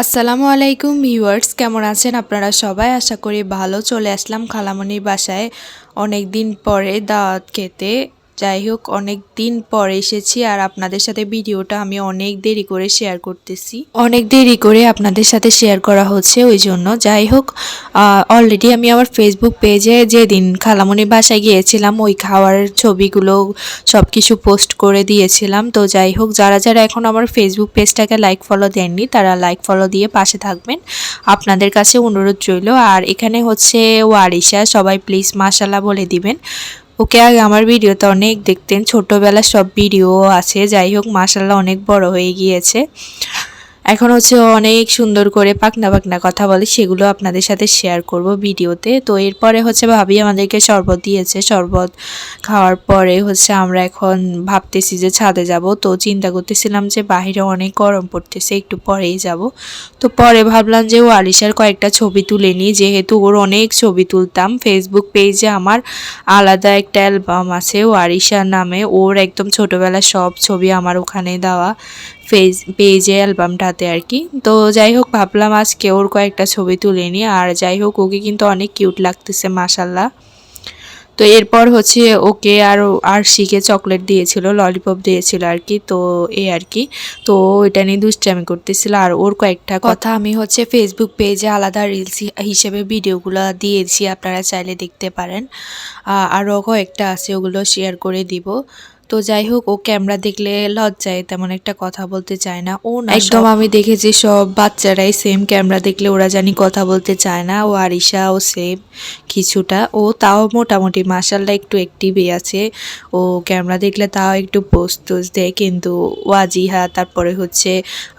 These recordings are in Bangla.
আসসালামু আলাইকুম ভিউয়ার্স, কেমন আছেন আপনারা সবাই? আশা করি ভালো চলে আসলাম খালামণির বাসায়। অনেক দিন পরে দাওয়াত খেতে যাই হোক, অনেক দিন পর এসেছি আর আপনাদের সাথে ভিডিওটা আমি অনেক দেরি করে শেয়ার করতেছি। অনেক দেরি করে আপনাদের সাথে শেয়ার করা হচ্ছে, ওই জন্য যাই হোক অলরেডি আমি আমার ফেসবুক পেজে যেদিন খালামণির বাসায় গিয়েছিলাম, ওই খাওয়ার ছবিগুলো সব কিছু পোস্ট করে দিয়েছিলাম। তো যাই হোক, যারা যারা এখন আমার ফেসবুক পেজটাকে লাইক ফলো দেননি, তারা লাইক ফলো দিয়ে পাশে থাকবেন। আপনাদের কাছে অনুরোধ রইল। আর এখানে হচ্ছে ওয়ারিশা, সবাই প্লিজ মাশাল্লাহ বলে দিবেন। ওকে আগে আমার ভিডিওতে অনেক দেখতেন ছোটোবেলার সব ভিডিও আছে, যাই হোক মাসাল্লাহ অনেক বড় হয়ে গিয়েছে। এখন হচ্ছে অনেক সুন্দর করে পাকনা পাকনা কথা বলে, সেগুলো আপনাদের সাথে শেয়ার করব ভিডিওতে। তো এরপরে হচ্ছে ভাবি আমাদেরকে শরবত দিয়েছে। শরবত খাওয়ার পরে হচ্ছে আমরা এখন ভাবতেছি যে ছাদে যাব। তো চিন্তা করতেছিলাম যে বাইরে অনেক গরম পড়তেছে, একটু পরেই যাব। তো পরে ভাবলাম যে ও আলিশার কয়েকটা ছবি তুলে নিই। যেহেতু ওর অনেক ছবি তুলতাম ফেসবুক পেজে আমার আলাদা একটা অ্যালবাম আছে ও আরিশার নামে। ওর একদম ছোটোবেলার সব ছবি আমার ওখানে দেওয়া। ফেজ পেজে অ্যালবামটাতে আর কি। তো যাই হোক, ভাবলাম আজকে ওর কয়েকটা ছবি তুলে নিই। আর যাই হোক, ওকে কিন্তু অনেক কিউট লাগতেছে মাসাল্লাহ তো এরপর হচ্ছে ওকে আর আরশিকে চকলেট দিয়েছিল, ললিপপ দিয়েছিল আর কি, তো এই আর কি। তো ওইটা নিয়ে দুষ্টামি করতেছিল। আর ওর কয়েকটা কথা আমি হচ্ছে ফেসবুক পেজে আলাদা রিলস হিসেবে ভিডিওগুলো দিয়েছি, আপনারা চাইলে দেখতে পারেন। আরও কয়েকটা আছে, ওগুলো শেয়ার করে দিব। তো যাই হোক ও ক্যামেরা দেখলে লজ্জায় তেমন একটা কথা বলতে চায় না। ও না একদম আমি দেখেছি সব বাচ্চারাই সেম ক্যামেরা দেখলে ওরা জানি কথা বলতে চায় না। ও আরিশা ও সেম কিছুটা। ও তাও মোটামুটি মাসাল্লাহ একটু অ্যাক্টিভই আছে। ও ক্যামেরা দেখলে তাও একটু পোস্ট টোজ দেয় কিন্তু ওয়াজিহা তারপরে হচ্ছে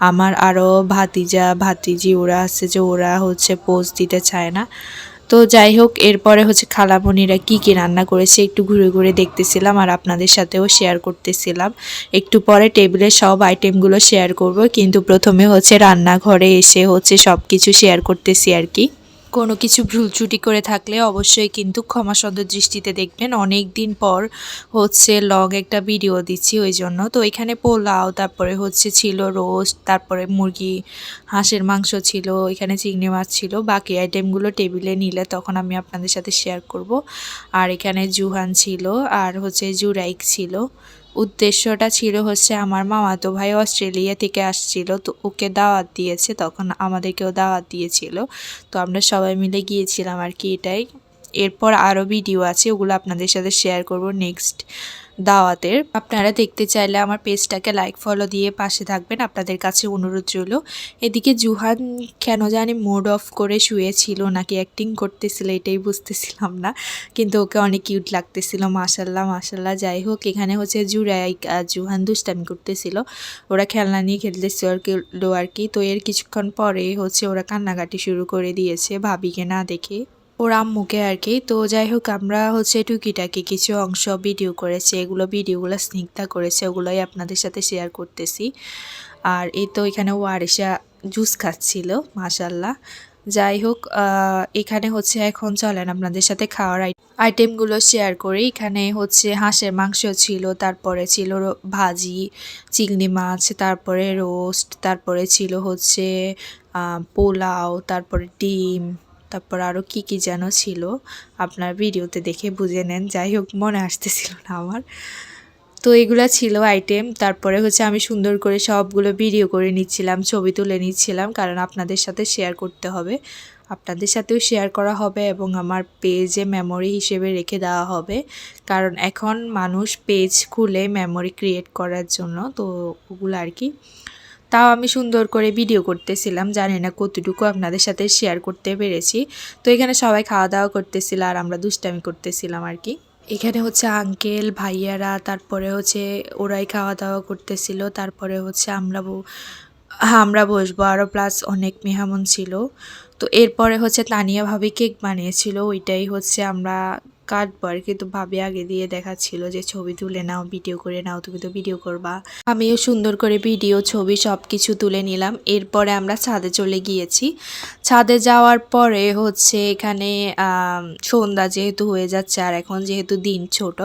আমার আরও ভাতিজা ভাতিজি ওরা আছে যে ওরা হচ্ছে পোস্ট দিতে চায় না। তো যাই হোক, এরপরে হচ্ছে খালামণিরা কি কি রান্না করেছে একটু ঘুরে ঘুরে দেখতেছিলাম আর আপনাদের সাথেও শেয়ার করতেছিলাম। একটু পরে টেবিলে সব আইটেমগুলো শেয়ার করব, কিন্তু প্রথমে হচ্ছে রান্নাঘরে এসে হচ্ছে সব কিছু শেয়ার করতেছি আর কি। কোনো কিছু ভুল ত্রুটি করে থাকলে অবশ্যই কিন্তু ক্ষমাসুন্দর দৃষ্টিতে দেখবেন। অনেক দিন পর হচ্ছে লং একটা ভিডিও দিচ্ছি ওই জন্য। তো এখানে পোলাও, তারপরে হচ্ছে ছিল রোস্ট তারপরে মুরগি, হাঁসের মাংস ছিল, এখানে চিংড়ি মাছ ছিল। বাকি আইটেমগুলো টেবিলে নিলে তখন আমি আপনাদের সাথে শেয়ার করব। আর এখানে জুহান ছিল, আর হচ্ছে জুরাইক ছিল। উদ্দেশ্যটা ছিল হচ্ছে আমার মামাতো ভাই অস্ট্রেলিয়া থেকে আসছিল, তো ওকে দাওয়াত দিয়েছে, তখন আমাদেরকেও দাওয়াত দিয়েছিল। তো আমরা সবাই মিলে গিয়েছিলাম আর কি এটাই। এরপর আরও ভিডিও আছে, ওগুলো আপনাদের সাথে শেয়ার করব নেক্সট দাওয়াতের। আপনারা দেখতে চাইলে আমার পেজটাকে লাইক ফলো দিয়ে পাশে থাকবেন, আপনাদের কাছে অনুরোধ রইল। এদিকে জুহান কেন জানি মুড অফ করে শুয়েছিল, নাকি অ্যাক্টিং করতেছিল এটাই বুঝতেছিলাম না, কিন্তু ওকে অনেক কিউট লাগতেছিল মাসাল্লাহ মাসাল্লাহ যাই হোক, এখানে হচ্ছে জুরাই আর জুহান দুষ্টামি করতেছিল। ওরা খেলনা নিয়ে খেলতেছিল আর কি আর কি। তো এর কিছুক্ষণ পরে হচ্ছে ওরা কান্নাকাটি শুরু করে দিয়েছে ভাবিকে না দেখে। ওর আম্মুকে আর কি। তো যাই হোক, আমরা হচ্ছে টুকিটাকি কিছু অংশ ভিডিও করেছি। এগুলো ভিডিওগুলো স্নিগ্ধা করেছে, ওগুলোই আপনাদের সাথে শেয়ার করতেছি। আর এই তো এখানে ওয়ারিসা জুস খাচ্ছিল মাশাল্লাহ যাই হোক এখানে হচ্ছে এখন চলেন আপনাদের সাথে খাওয়ার আই- আইটেমগুলো শেয়ার করি। এখানে হচ্ছে হাঁসের মাংস ছিল, তারপরে ছিল ভাজি, চিংড়ি মাছ, তারপরে রোস্ট তারপরে ছিল হচ্ছে পোলাও, তারপরে ডিম তারপর আরও কি কি যেন ছিল আপনার ভিডিওতে দেখে বুঝে নেন, যাই হোক, মনে আসতেছিল না আমার। তো এগুলা ছিল আইটেম তারপরে হচ্ছে আমি সুন্দর করে সবগুলো ভিডিও করে নিচ্ছিলাম, ছবি তুলে নিচ্ছিলাম, কারণ আপনাদের সাথে শেয়ার করতে হবে। আপনাদের সাথেও শেয়ার করা হবে এবং আমার পেজে মেমোরি হিসেবে রেখে দেওয়া হবে। কারণ এখন মানুষ পেজ খুলে মেমোরি ক্রিয়েট করার জন্য, তো ওগুলো আর কি। তাও আমি সুন্দর করে ভিডিও করতেছিলাম, জানি না কতটুকু আপনাদের সাথে শেয়ার করতে পেরেছি। তো এখানে সবাই খাওয়া দাওয়া করতেছিল আর আমরা দুষ্টামি করতেছিলাম আর কি। এখানে হচ্ছে আঙ্কেল ভাইয়ারা, তারপরে হচ্ছে ওরাই খাওয়া দাওয়া করতেছিল, তারপরে হচ্ছে আমরা আমরা বসবো আরও প্লাস অনেক মেহমান ছিল। তো এরপরে হচ্ছে তানিয়া ভাবি কেক বানিয়েছিল, ওইটাই হচ্ছে আমরা কাটবো আর কি। তো ভাবি আগে দিয়ে দেখাচ্ছিল যে ছবি তুলে নাও, ভিডিও করে নাও, তুমি তো ভিডিও করবা। আমিও সুন্দর করে ভিডিও, ছবি সব কিছু তুলে নিলাম। এরপরে আমরা ছাদে চলে গিয়েছি। ছাদে যাওয়ার পরে হচ্ছে এখানে সন্ধ্যা যেহেতু হয়ে যাচ্ছে আর এখন যেহেতু দিন ছোট,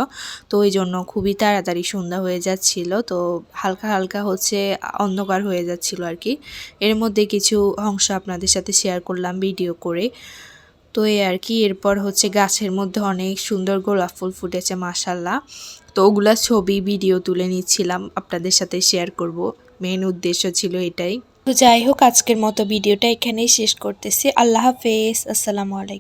তো ওই জন্য খুবই তাড়াতাড়ি সন্ধ্যা হয়ে যাচ্ছিল। তো হালকা হালকা হচ্ছে অন্ধকার হয়ে যাচ্ছিল আর কি। এর মধ্যে কিছু অংশ আপনাদের সাথে শেয়ার করলাম ভিডিও করে। তো এই আর কি, এরপর হচ্ছে গাছের মধ্যে অনেক সুন্দর গোলাপ ফুল ফুটেছে মাসাল্লাহ তো ওগুলা ছবি, ভিডিও তুলে নিচ্ছিলাম, আপনাদের সাথে শেয়ার করব। মেন উদ্দেশ্য ছিল এটাই। তো যাই হোক, আজকের মতো ভিডিওটা এখানেই শেষ করতেছি। আল্লাহ হাফেজ, আসসালামু আলাইকুম।